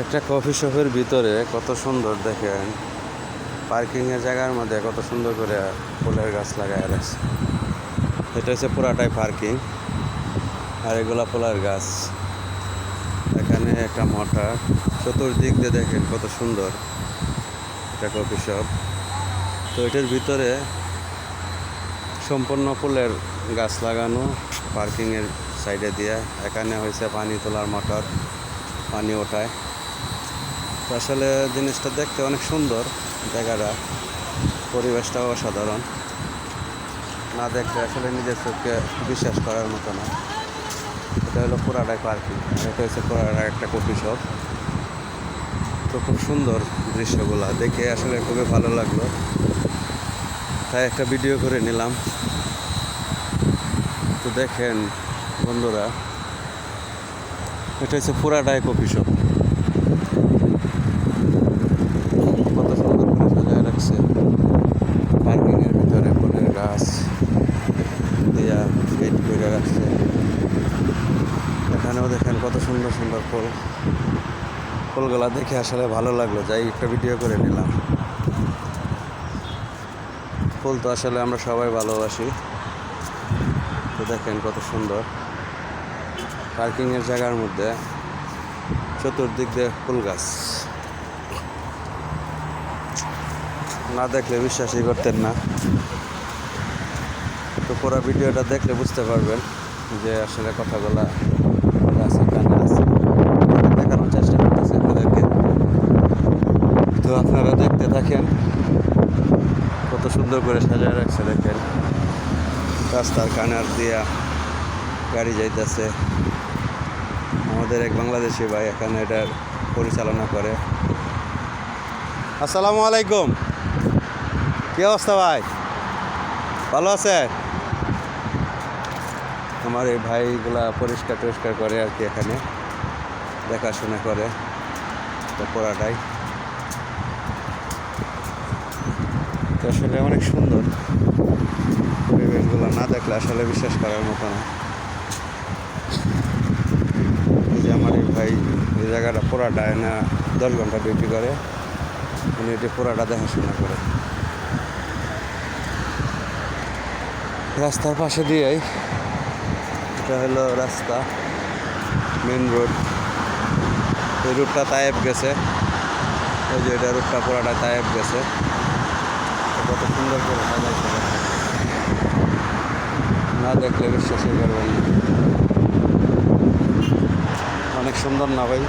একটা কফি শপের ভিতরে কত সুন্দর দেখেন। পার্কিং এর জায়গার মধ্যে কত সুন্দর করে ফুলের গাছ লাগায় রাখছে। এটা হচ্ছে পুরাটাই পার্কিং আর এগুলা ফুলের গাছ। এখানে একটা মোটর চতুর্দিক দিয়ে দেখেন কত সুন্দর একটা কফি শপ তো এটার ভিতরে সম্পূর্ণ ফুলের গাছ লাগানো পার্কিংয়ের সাইডে দিয়ে। এখানে হয়েছে পানি তোলার মোটর পানি ওঠায়। আসলে জিনিসটা দেখতে অনেক সুন্দর জায়গাটা। পরিবেশটাও অসাধারণ। না দেখলে আসলে নিজের চোখকে বিশ্বাস করার মতো না। এটা হলো পুরাটাই পার্কিং। এটা হচ্ছে পুরাটাই একটা কফি শপ। তো খুব সুন্দর দৃশ্যগুলো। দেখে আসলে খুবই ভালো লাগল। তাই একটা ভিডিও করে নিলাম। তো দেখেন বন্ধুরা, এটা হচ্ছে পুরাটাই কফি শপ কত সুন্দর করে সাজায় রাখছে পার্কিং এর ভিতরে ফুলের গাছ দিয়া ফিট করে রাখছে এখানেও দেখেন কত সুন্দর সুন্দর ফুল। ফুলগুলা দেখে আসলে ভালো লাগল। যাই, একটা ভিডিও করে নিলাম। ফুল তো আসলে আমরা সবাই ভালোবাসি। তো দেখেন কত সুন্দর। পার্কিংয়ের জায়গার মধ্যে চতুর্দিক দিয়ে ফুল গাছ। না দেখলে বিশ্বাসই করতেন না। তো পুরো ভিডিওটা দেখলে বুঝতে পারবেন যে আসলে কথাগুলা আছে তো আপনারা দেখতে থাকেন। কত সুন্দর করে সাজায় রাখছে দেখেন। রাস্তার কানার দিয়া গাড়ি যাইতেছে। আমাদের এক বাংলাদেশি ভাই এখানে এটার পরিচালনা করে। আসসালামু আলাইকুম। কি অবস্থা ভাই? ভালো আছে আমার এই ভাইগুলা পরিষ্কার টরিষ্কার করে আর কি এখানে। দেখাশোনা করে। তো তো আসলে অনেক সুন্দর। পরিবেশগুলো না দেখলে আসলে বিশ্বাস করার মতো না। যে আমার এই ভাই, এই জায়গাটা পুরাটা না দশ ঘণ্টা ডিউটি করে। উনি এটি পুরাটা দেখাশোনা করে। রাস্তার পাশে দিয়েই এটা হলো রাস্তা মেন রোড এই রুটটা তায়েব গেছে। ওই যে এটা রুটটা পুরাটা তায়েব গেছে। তো কত সুন্দর করে সাজাইছে না দেখলে বিশ্বাসই করবেন অনেক সুন্দর না ভাই?